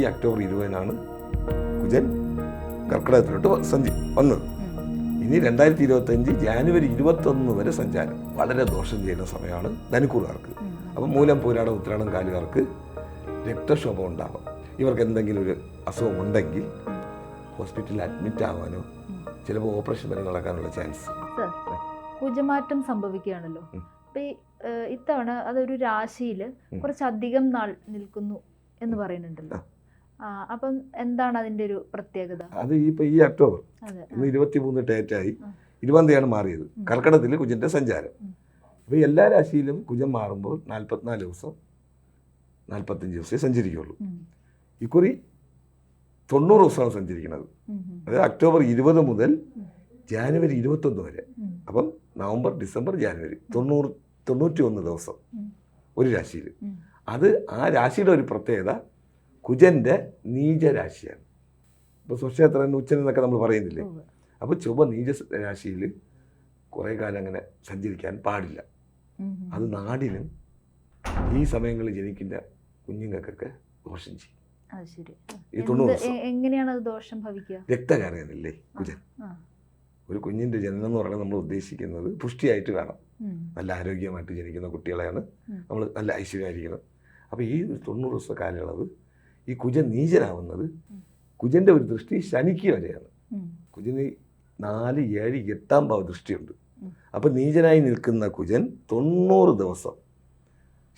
ഈ ഒക്ടോബർ ഇരുപതിനാണ് കുജൻ കർക്കിടകത്തിലോട്ട് സഞ്ചി വന്നത്. ഇനി രണ്ടായിരത്തി ഇരുപത്തഞ്ച് ജാനുവരി ഇരുപത്തൊന്ന് വരെ സഞ്ചാരം. വളരെ ദോഷം ചെയ്യുന്ന സമയമാണ് ധനുക്കൂറുകാർക്ക്. അപ്പം മൂലം പോരാടം ഉത്രാടം കാലുകാർക്ക് രക്തക്ഷോഭം ഉണ്ടാകും ഇവർക്ക് എന്തെങ്കിലും ഒരു അസുഖം ഉണ്ടെങ്കിൽ ഹോസ്പിറ്റലിൽ അഡ്മിറ്റ് ആവാനോ ചിലപ്പോൾ ഓപ്പറേഷൻ വരെ നടക്കാനുള്ള ചാൻസ്. കുജമാറ്റം സംഭവിക്കുകയാണല്ലോ. അപ്പൊ ഇത്തവണ അതൊരു രാശിയിൽ. കുറച്ചധികം നാൾ നിൽക്കുന്നു എന്ന് പറയുന്നുണ്ടല്ലോ. അപ്പം എന്താണ് അതിന്റെ ഒരു പ്രത്യേകത? അത് ഈ ഇപ്പം ഈ ഒക്ടോബർ ഇന്ന് ഇരുപത്തിമൂന്ന് ഡേറ്റായി. ഇരുപതാം മാറിയത്. കർക്കടത്തിൽ കുജന്റെ സഞ്ചാരം. അപ്പൊ അപ്പോൾ എല്ലാ രാശിയിലും കുജൻ മാറുമ്പോൾ നാൽപ്പത്തിനാല് ദിവസം നാൽപ്പത്തഞ്ച് ദിവസമേ സഞ്ചരിക്കുള്ളൂ. ഇക്കുറി തൊണ്ണൂറ് ദിവസമാണ് സഞ്ചരിക്കുന്നത്. അതായത് ഒക്ടോബർ ഇരുപത് മുതൽ. ജാനുവരി ഇരുപത്തൊന്ന് വരെ. അപ്പം നവംബർ ഡിസംബർ ജാനുവരി തൊണ്ണൂറ് തൊണ്ണൂറ്റി ഒന്ന് ദിവസം ഒരു രാശിയിൽ. അത് ആ രാശിയുടെ ഒരു പ്രത്യേകത കുജന്റെ നീചരാശിയാണ്. ഇപ്പോൾ സ്വക്ഷേത്രൻ ഉച്ചൻ എന്നൊക്കെ നമ്മൾ പറയുന്നില്ലേ. അപ്പോൾ ചൊവ്വ നീച രാശിയിൽ കുറേ കാലം അങ്ങനെ സഞ്ചരിക്കാൻ പാടില്ല. അത് നാടിനും ഈ സമയങ്ങളിൽ ജനിക്കുന്ന കുഞ്ഞുങ്ങൾക്കൊക്കെ ദോഷം ചെയ്യും. ഈ തൊണ്ണൂറ് എങ്ങനെയാണ് ദോഷം ഭവിക്കുക? രക്തകാരകനല്ലേ കുജൻ? ഒരു കുഞ്ഞിന്റെ ജനനം എന്ന് പറയുന്നത് നമ്മൾ ഉദ്ദേശിക്കുന്നത് പുഷ്ടിയായിട്ട് വേണം. നല്ല ആരോഗ്യമായിട്ട് ജനിക്കുന്ന കുട്ടികളെയാണ് നമ്മൾ നല്ല ഐശ്വര്യമായിരിക്കുന്നത് അപ്പോൾ ഈ തൊണ്ണൂറ് ദിവസ കാലയളവ് ഈ കുജൻ നീചനാവുന്നത്. കുജന്റെ ഒരു ദൃഷ്ടി ശനിക്ക് വരെയാണ്. കുജന് നാല് ഏഴ് എട്ടാം ഭാവ ദൃഷ്ടിയുണ്ട്. അപ്പം നീചനായി നിൽക്കുന്ന കുജൻ തൊണ്ണൂറ് ദിവസം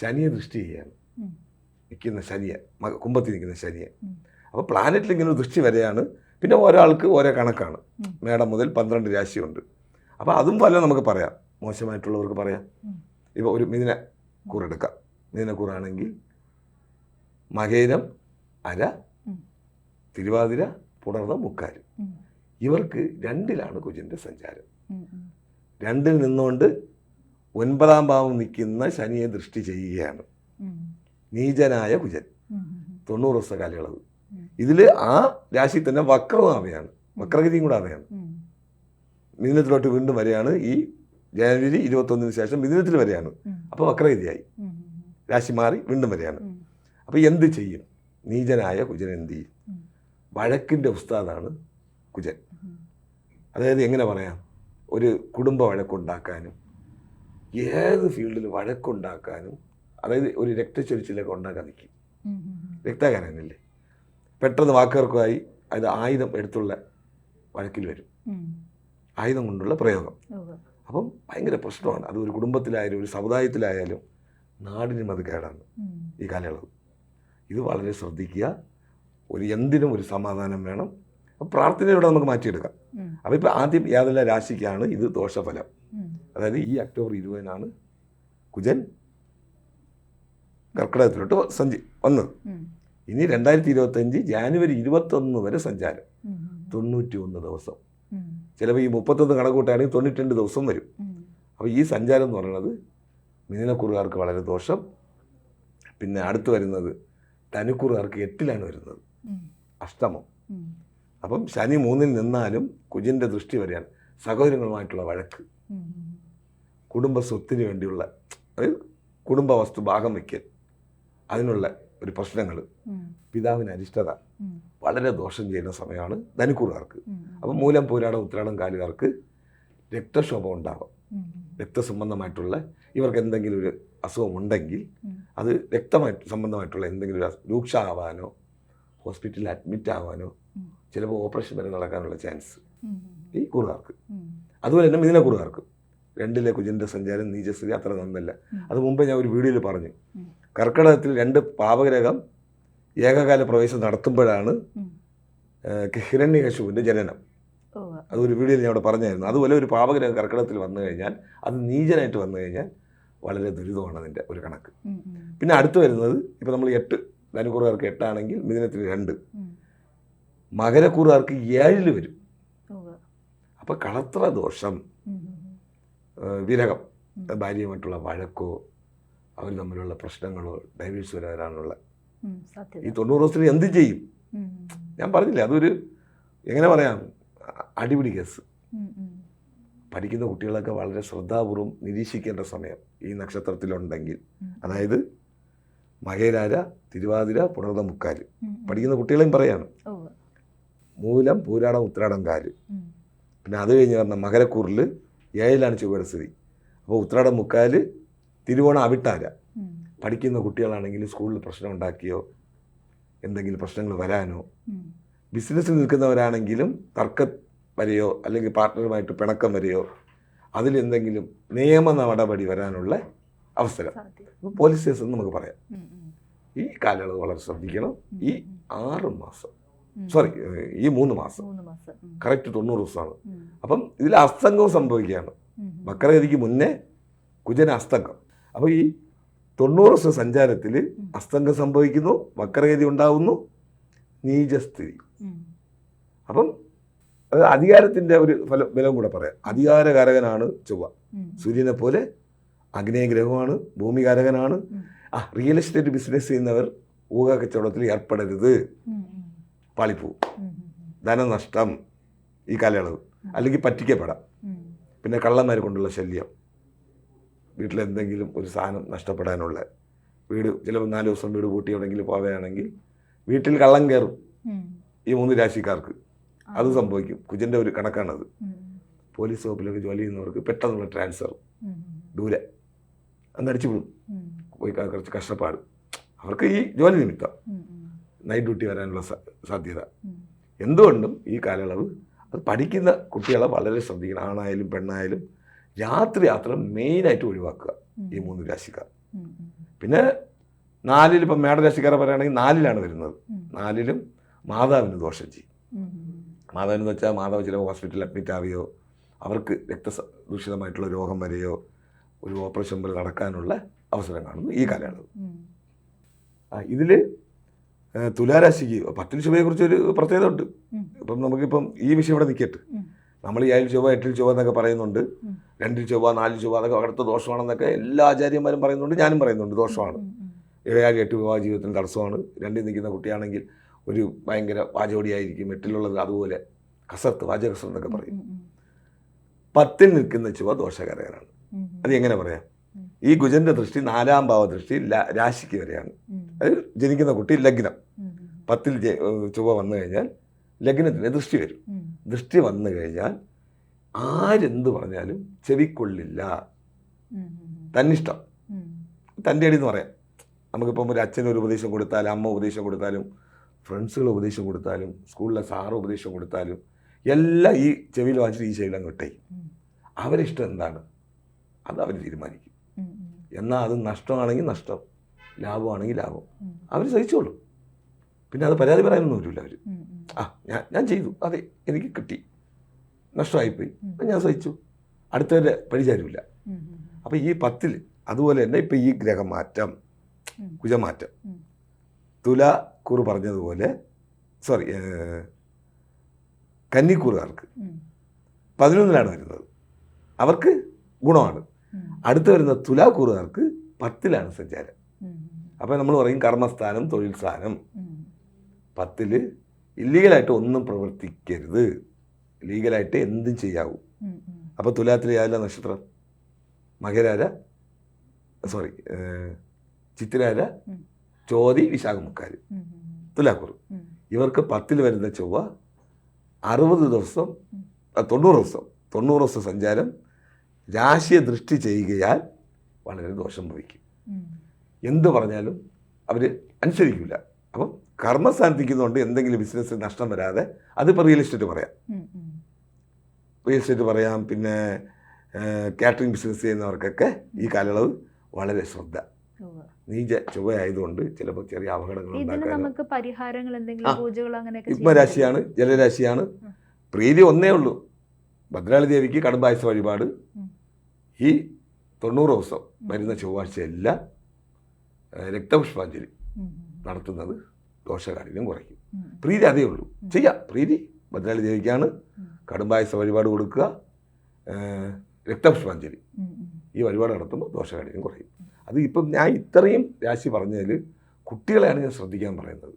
ശനിയെ ദൃഷ്ടി ചെയ്യാണ്. നിൽക്കുന്ന ശനിയെ കുമ്പത്തിൽ കുംഭത്തിൽ നിൽക്കുന്ന ശനിയെ. അപ്പോൾ പ്ലാനറ്റിൽ ഇങ്ങനെ ദൃഷ്ടി വരെയാണ്. പിന്നെ ഒരാൾക്ക് ഓരോ കണക്കാണ്. മേടം മുതൽ പന്ത്രണ്ട് രാശിയുണ്ട്. അപ്പോൾ അതും പല നമുക്ക് പറയാം. മോശമായിട്ടുള്ളവർക്ക് പറയാം. ഇപ്പൊ ഇപ്പോൾ ഒരു മിഥുന കൂറെടുക്കാം മിഥുന കൂറാണെങ്കിൽ മകേരം അര തിരുവാതിര പുണർന്ന മുക്കാൽ ഇവർക്ക് രണ്ടിലാണ് കുജന്റെ സഞ്ചാരം. രണ്ടിൽ നിന്നുകൊണ്ട് ഒൻപതാം ഭാവം നിൽക്കുന്ന ശനിയെ ദൃഷ്ടി ചെയ്യുകയാണ്. നീചനായ കുജൻ. തൊണ്ണൂറ് ദിവസ കാലയളവ്. ഇതിൽ ആ രാശി തന്നെ വക്രമാവയാണ് വക്രഗതിയും കൂടെ അവയാണ്. മിഥുനത്തിലോട്ട് വീണ്ടും വരെയാണ് ഈ ജനുവരി ഇരുപത്തൊന്നിന് ശേഷം മിഥുനത്തിൽ വരെയാണ്. അപ്പോൾ വക്രഗതിയായി. രാശി മാറി വീണ്ടും വരെയാണ്. അപ്പോൾ എന്ത് ചെയ്യും? നീചനായ കുജൻ എന്ത് ചെയ്യും? വഴക്കിന്റെ ഉസ്താദാണ് കുജൻ. അതായത് എങ്ങനെ പറയാം? ഒരു കുടുംബ വഴക്കുണ്ടാക്കാനും ഏത് ഫീൽഡിൽ വഴക്കുണ്ടാക്കാനും അതായത് ഒരു രക്തച്ചൊരിച്ചിലൊക്കെ ഉണ്ടാക്കാൻ നിൽക്കും. രക്താകാരനല്ലേ? പെട്ടെന്ന് വാക്കുകൾക്കായി അത് ആയുധം എടുത്തുള്ള വഴക്കിൽ വരും. ആയുധം കൊണ്ടുള്ള പ്രയോഗം. അപ്പം ഭയങ്കര പ്രശ്നമാണ്. അത് ഒരു കുടുംബത്തിലായാലും ഒരു സമുദായത്തിലായാലും നാടിനും അത് കേടാണ് ഈ കാലയളവ്. ഇത് വളരെ ശ്രദ്ധിക്കുക. ഒരു എന്തിനും ഒരു സമാധാനം വേണം. അപ്പം പ്രാർത്ഥനയോടെ നമുക്ക് മാറ്റിയെടുക്കാം. അപ്പോൾ ഇപ്പോൾ ആദ്യം യാതെല്ലാം രാശിക്കാണ് ഇത് ദോഷഫലം? അതായത് ഈ അക്ടോബർ ഇരുപതിനാണ് കുജൻ കർക്കിടകത്തിലോട്ട് സഞ്ചി വന്നത്. ഇനി രണ്ടായിരത്തി ഇരുപത്തഞ്ച് ജാനുവരി ഇരുപത്തൊന്ന് വരെ സഞ്ചാരം. തൊണ്ണൂറ്റി ഒന്ന് ദിവസം. ചിലപ്പോൾ ഈ മുപ്പത്തൊന്ന് കണക്കൂട്ടാണെങ്കിൽ തൊണ്ണൂറ്റി രണ്ട് ദിവസം വരും. അപ്പോൾ ഈ സഞ്ചാരം എന്ന് പറയുന്നത് മിഥുനക്കുറുകാർക്ക് വളരെ ദോഷം. പിന്നെ അടുത്ത് വരുന്നത് ധനുക്കുറുകാർക്ക് എട്ടിലാണ് വരുന്നത്. അഷ്ടമം. അപ്പം ശനി മൂന്നിൽ നിന്നാലും കുജിന്റെ ദൃഷ്ടി വരെയാണ്. സഹോദരങ്ങളുമായിട്ടുള്ള വഴക്ക്. കുടുംബ സ്വത്തിന് വേണ്ടിയുള്ള കുടുംബ വസ്തു ഭാഗം വയ്ക്കൽ. അതിനുള്ള ഒരു പ്രശ്നങ്ങൾ പിതാവിന് അരിഷ്ടത. വളരെ ദോഷം ചെയ്യുന്ന സമയമാണ് ധനുക്കുറുകാർക്ക്. അപ്പം മൂലം പോരാടം ഉത്രാടം കാലുകാർക്ക് രക്തക്ഷോഭം ഉണ്ടാകും രക്തസംബന്ധമായിട്ടുള്ള ഇവർക്ക് എന്തെങ്കിലും ഒരു അസുഖം ഉണ്ടെങ്കിൽ അത് രക്തമായിട്ട് സംബന്ധമായിട്ടുള്ള എന്തെങ്കിലും ഒരു രൂക്ഷ ആവാനോ ഹോസ്പിറ്റലിൽ അഡ്മിറ്റ് ആവാനോ ചിലപ്പോൾ ഓപ്പറേഷൻ വരെ നടക്കാനുള്ള ചാൻസ് ഈ കുറുകാർക്ക്. അതുപോലെ തന്നെ മിഥുന കുറുകാർക്ക് രണ്ടിലെ കുജന്റെ സഞ്ചാരം നീചസ്ഥിതി അത്ര നന്നല്ല. അത് മുമ്പേ ഞാൻ ഒരു വീഡിയോയിൽ പറഞ്ഞു. കർക്കിടകത്തിൽ രണ്ട് പാപഗ്രഹം ഏകകാല പ്രവേശനം നടത്തുമ്പോഴാണ് ഹിരണ്യകശുവിന്റെ ജനനം. അതൊരു വീഡിയോയിൽ ഞാൻ അവിടെ പറഞ്ഞായിരുന്നു. അതുപോലെ ഒരു പാപഗ്രഹം കർക്കിടകത്തിൽ വന്നു കഴിഞ്ഞാൽ അത് നീചനായിട്ട് വന്നു കഴിഞ്ഞാൽ വളരെ ദുരിതമാണ് അതിന്റെ ഒരു കണക്ക്. പിന്നെ അടുത്ത് വരുന്നത് ഇപ്പോൾ നമ്മൾ എട്ട് ധനുക്കുറുകാർക്ക് എട്ടാണെങ്കിൽ മിഥുനത്തിൽ രണ്ട്. മകരക്കുറുകാർക്ക് ഏഴിൽ വരും. അപ്പം അപ്പോൾ കളത്ര ദോഷം വിരഹം. ഭാര്യയുമായിട്ടുള്ള വഴക്കോ അവർ തമ്മിലുള്ള പ്രശ്നങ്ങളോ ഡൈവേഴ്സ് വരാനുള്ള. ഈ തൊണ്ണൂറ് ദിവസത്തിൽ എന്ത് ചെയ്യും? ഞാൻ പറഞ്ഞില്ലേ അതൊരു എങ്ങനെ പറയാം അടിപിടി കേസ്. പഠിക്കുന്ന കുട്ടികളൊക്കെ വളരെ ശ്രദ്ധാപൂർവം നിരീക്ഷിക്കേണ്ട സമയം ഈ നക്ഷത്രത്തിലുണ്ടെങ്കിൽ. അതായത് മകേരാര തിരുവാതിര പുണർന്ന മുക്കാൽ ഉം. പഠിക്കുന്ന കുട്ടികളെയും പറയാണ്. മൂലം പൂരാടം ഉത്രാടം കാൽ. പിന്നെ അത് കഴിഞ്ഞ് പറഞ്ഞ മകരക്കൂറിൽ ഏഴിലാണ് ചൊവ്വയുടെ സ്ഥിതി. അപ്പോൾ ഉത്രാടം മുക്കാൽ തിരുവോണം അവിട്ടാര. പഠിക്കുന്ന കുട്ടികളാണെങ്കിൽ സ്കൂളിൽ പ്രശ്നം ഉണ്ടാക്കിയോ എന്തെങ്കിലും പ്രശ്നങ്ങൾ വരാനോ. ബിസിനസ്സിൽ നിൽക്കുന്നവരാണെങ്കിലും തർക്കം വരെയോ അല്ലെങ്കിൽ പാർട്ട്ണറുമായിട്ട് പിണക്കം വരെയോ അതിലെന്തെങ്കിലും നിയമ നടപടി വരാനുള്ള അവസരം. അപ്പോൾ പോലീസ് കേസ് എന്ന് നമുക്ക് പറയാം. ഈ കാലയളവ് വളരെ ശ്രദ്ധിക്കണം. ഈ ആറ് മാസം. സോറി ഈ മൂന്ന് മാസം. കറക്റ്റ് തൊണ്ണൂറ് ദിവസമാണ്. അപ്പം ഇതിൽ അസ്തംഗവും സംഭവിക്കുകയാണ്. മക്കരഗതിക്ക് മുന്നേ കുജന അസ്തംഗം. അപ്പോൾ ഈ തൊണ്ണൂറ് ദിവസം സഞ്ചാരത്തിൽ അസ്തംഗം സംഭവിക്കുന്നു വക്രഗതി ഉണ്ടാവുന്നു നീചസ്ഥിതി. അപ്പം അത് അധികാരത്തിന്റെ ഒരു ഫലം ബലവും കൂടെ പറയാം. അധികാരകാരകനാണ് ചൊവ്വ. സൂര്യനെ പോലെ അഗ്നേയഗ്രഹമാണ് ഭൂമികാരകനാണ്. ആ റിയൽ എസ്റ്റേറ്റ് ബിസിനസ് ചെയ്യുന്നവർ ഊഹ കച്ചവടത്തിൽ ഏർപ്പെടരുത്. പാളിപ്പൂ. പാളിപ്പോവും ധനനഷ്ടം ഈ കാലയളവ്. അല്ലെങ്കിൽ പറ്റിക്കപ്പെടാം. പിന്നെ കള്ളന്മാരെ കൊണ്ടുള്ള ശല്യം. വീട്ടിലെന്തെങ്കിലും ഒരു സാധനം നഷ്ടപ്പെടാനുള്ള വീട് ചിലപ്പോൾ നാല് ദിവസം വീട് പൂട്ടി എവിടെയെങ്കിലും പോവുകയാണെങ്കിൽ വീട്ടിൽ കള്ളം കയറും ഈ മൂന്ന് രാശിക്കാർക്ക്. അത് സംഭവിക്കും. കുജന്റെ ഒരു കണക്കാണത്. അത് പോലീസ് വകുപ്പിലൊക്കെ ജോലി ചെയ്യുന്നവർക്ക് പെട്ടെന്നുള്ള ട്രാൻസ്ഫർ. ദൂരെ. അന്ന് അടിച്ചു വിടും പോയി കുറച്ച് കഷ്ടപ്പാട്. അവർക്ക് ഈ ജോലി നിമിത്തം. നൈറ്റ് ഡ്യൂട്ടി വരാനുള്ള സാധ്യത. എന്തുകൊണ്ടും ഈ കാലയളവ് അത് പഠിക്കുന്ന കുട്ടികളെ വളരെ ശ്രദ്ധിക്കണം. ആണായാലും പെണ്ണായാലും രാത്രി യാത്ര മെയിനായിട്ട് ഒഴിവാക്കുക. ഈ മൂന്ന് രാശിക്കാർ. പിന്നെ നാലിൽ ഇപ്പം മേടരാശിക്കാരെ പറയുകയാണെങ്കിൽ നാലിലാണ് വരുന്നത്. നാലിലും മാതാവിന് ദോഷം ചെയ്യും. മാതാവിന് വെച്ചാൽ മാതാവ് ചിലപ്പോൾ ഹോസ്പിറ്റലിൽ അഡ്മിറ്റ് ആവുകയോ അവർക്ക് രക്തദൂഷിതമായിട്ടുള്ള രോഗം വരെയോ ഒരു ഓപ്പറേഷൻ പോലെ നടക്കാനുള്ള അവസരം കാണുന്നു ഈ കാലയളവ്. ഇതിൽ തുലാരാശിക്ക് പത്തിൽ ശുഭയെക്കുറിച്ച് ഒരു പ്രത്യേകത ഉണ്ട്. ഇപ്പം നമുക്കിപ്പം ഈ വിഷയം ഇവിടെ നിൽക്കട്ടെ നമ്മൾ ഈ ഏഴിൽ ചൊവ്വ എട്ടിൽ ചൊവ്വ എന്നൊക്കെ പറയുന്നുണ്ട്. രണ്ടിൽ ചൊവ്വ നാലിൽ ചൊവ്വ അതൊക്കെ അടുത്ത ദോഷമാണെന്നൊക്കെ എല്ലാ ആചാര്യന്മാരും പറയുന്നുണ്ട് ഞാനും പറയുന്നുണ്ട് ദോഷമാണ്. ഉം. എട്ട് വിവാഹ ജീവിതത്തിന് തടസ്സമാണ് രണ്ടിൽ നിൽക്കുന്ന കുട്ടിയാണെങ്കിൽ ഒരു ഭയങ്കര വാചോടിയായിരിക്കും എട്ടിലുള്ളത് അതുപോലെ കസർത്ത് വാചകസർത്ത് എന്നൊക്കെ പറയും. പത്തിൽ നിൽക്കുന്ന ചുവ ദോഷകരകരാണ് അത് എങ്ങനെ പറയാം? ഈ ഗുജന്റെ ദൃഷ്ടി നാലാം ഭാവ ദൃഷ്ടി രാശിക്ക് വരെയാണ്. അത് ജനിക്കുന്ന കുട്ടി ലഗ്നം. പത്തിൽ ചുവ വന്നു കഴിഞ്ഞാൽ ലഗ്നത്തിന് ദൃഷ്ടി വരും. ദൃഷ്ടി വന്നു കഴിഞ്ഞാൽ ആരെന്ത് പറഞ്ഞാലും ചെവിക്കൊള്ളില്ല. തന്നിഷ്ടം. തന്റെ അടി എന്ന് പറയാം. നമുക്കിപ്പം ഒരു അച്ഛൻ ഒരു ഉപദേശം കൊടുത്താലും അമ്മ ഉപദേശം കൊടുത്താലും ഫ്രണ്ട്സുകൾ ഉപദേശം കൊടുത്താലും സ്കൂളിലെ സാറ് ഉപദേശം കൊടുത്താലും എല്ലാം ഈ ചെവിയിൽ വാങ്ങിച്ചിട്ട് ഈ ചെവിയിൽ അങ്ങ് വിട്ടേ അവരിഷ്ടം എന്താണ്? അത് അവർ തീരുമാനിക്കും. എന്നാൽ അത് നഷ്ടമാണെങ്കിൽ നഷ്ടം ലാഭമാണെങ്കിൽ ലാഭം. അവർ സഹിച്ചോളും. പിന്നെ അത് പരാതി പറയാനൊന്നും വരില്ല അവർ. ആ ഞാൻ ഞാൻ ചെയ്തു. അതെ എനിക്ക് കിട്ടി. നഷ്ടമായിപ്പോയി. ഞാൻ സഹിച്ചു. അടുത്തവരെ പരിചാരമില്ല. അപ്പോൾ ഈ പത്തിൽ അതുപോലെ തന്നെ ഇപ്പം ഈ ഗ്രഹമാറ്റം കുജമാറ്റം. തുല കുറു പറഞ്ഞതുപോലെ സോറി കന്നിക്കൂറുകാർക്ക്. പതിനൊന്നിലാണ് വരുന്നത് അവർക്ക് ഗുണമാണ്. അടുത്ത് വരുന്ന തുലാക്കൂറുകാർക്ക് പത്തിലാണ് സഞ്ചാരം. അപ്പോൾ നമ്മൾ പറയും കർമ്മസ്ഥാനം തൊഴിൽ സ്ഥാനം. പത്തിൽ ഇല്ലീഗലായിട്ട് ഒന്നും പ്രവർത്തിക്കരുത് ലീഗലായിട്ട് എന്തും ചെയ്യാവൂ. അപ്പോൾ തുലാത്തിൽ യാതൊരു നക്ഷത്രം മകരാര സോറി ചിത്തിരാര. ചോതി വിശാഖമുക്കാർ ഉം. ഇവർക്ക് പത്തിൽ വരുന്ന ചൊവ്വ അറുപത് ദിവസം തൊണ്ണൂറ് ദിവസം തൊണ്ണൂറ് ദിവസം സഞ്ചാരം രാശിയെ ദൃഷ്ടി ചെയ്യുകയാൽ വളരെ ദോഷം ഭവിക്കും. എന്ത് പറഞ്ഞാലും അവർ അനുസരിക്കില്ല അപ്പം കർമ്മസ്ഥാനത്തിരിക്കുന്നതുകൊണ്ട് എന്തെങ്കിലും ബിസിനസ് നഷ്ടം വരാതെ അതിപ്പോൾ റിയൽ എസ്റ്റേറ്റ് പറയാം. റിയൽ എസ്റ്റേറ്റ് പറയാം പിന്നെ കാറ്ററിംഗ് ബിസിനസ് ചെയ്യുന്നവർക്കൊക്കെ ഈ കാലയളവ് വളരെ ശ്രദ്ധ. നീച ചൊവ്വയായതുകൊണ്ട് ചിലപ്പോൾ ചെറിയ അപകടങ്ങൾ നമുക്ക് പരിഹാരങ്ങൾ എന്തെങ്കിലും പൂജകൾ അങ്ങനെയൊക്കെ ജലരാശിയാണ്. പ്രീതി ഒന്നേ ഉള്ളൂ. ഭദ്രാളി ദേവിക്ക് കടുംബായസ വഴിപാട്. ഈ തൊണ്ണൂറ് ദിവസം വരുന്ന ചൊവ്വാഴ്ചയല്ല രക്തപുഷ്പാഞ്ജലി നടത്തുന്നത് ദോഷകാഠിന്യം കുറയ്ക്കും. പ്രീതി അതേ ഉള്ളൂ. ചെയ്യാം. പ്രീതി ഭദ്രാളി ദേവിക്കാണ്. കടുംബായസ വഴിപാട് കൊടുക്കുക. രക്തപുഷ്പാഞ്ജലി. ഈ വഴിപാട് നടത്തുമ്പോൾ ദോഷകാഠിന്യം കുറയും. അത് ഇപ്പം ഞാൻ ഇത്രയും രാശി പറഞ്ഞതിൽ കുട്ടികളെയാണ് ഞാൻ ശ്രദ്ധിക്കാൻ പറയുന്നത്.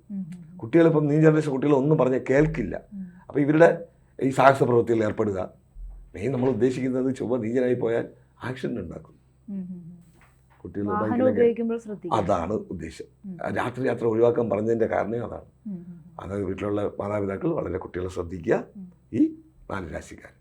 കുട്ടികൾ കുട്ടികളിപ്പം നീ ജനറേഷൻ കുട്ടികൾ ഒന്നും പറഞ്ഞ് കേൾക്കില്ല. അപ്പോൾ ഇവരുടെ ഈ സാഹസ പ്രവൃത്തിയിൽ ഏർപ്പെടുക. മെയിൻ നമ്മൾ ഉദ്ദേശിക്കുന്നത് ചൊവ്വ നീചനായി പോയാൽ ആക്ഷൻ ഉണ്ടാക്കും. കുട്ടികൾ ബൈക്കിലൊക്കെ അതാണ് ഉദ്ദേശം. രാത്രി യാത്ര ഒഴിവാക്കാൻ പറഞ്ഞതിന്റെ കാരണം അതാണ്. അതായത് വീട്ടിലുള്ള മാതാപിതാക്കൾ വളരെ കുട്ടികളെ ശ്രദ്ധിക്കുക. ഈ നാല് രാശിക്കാർ.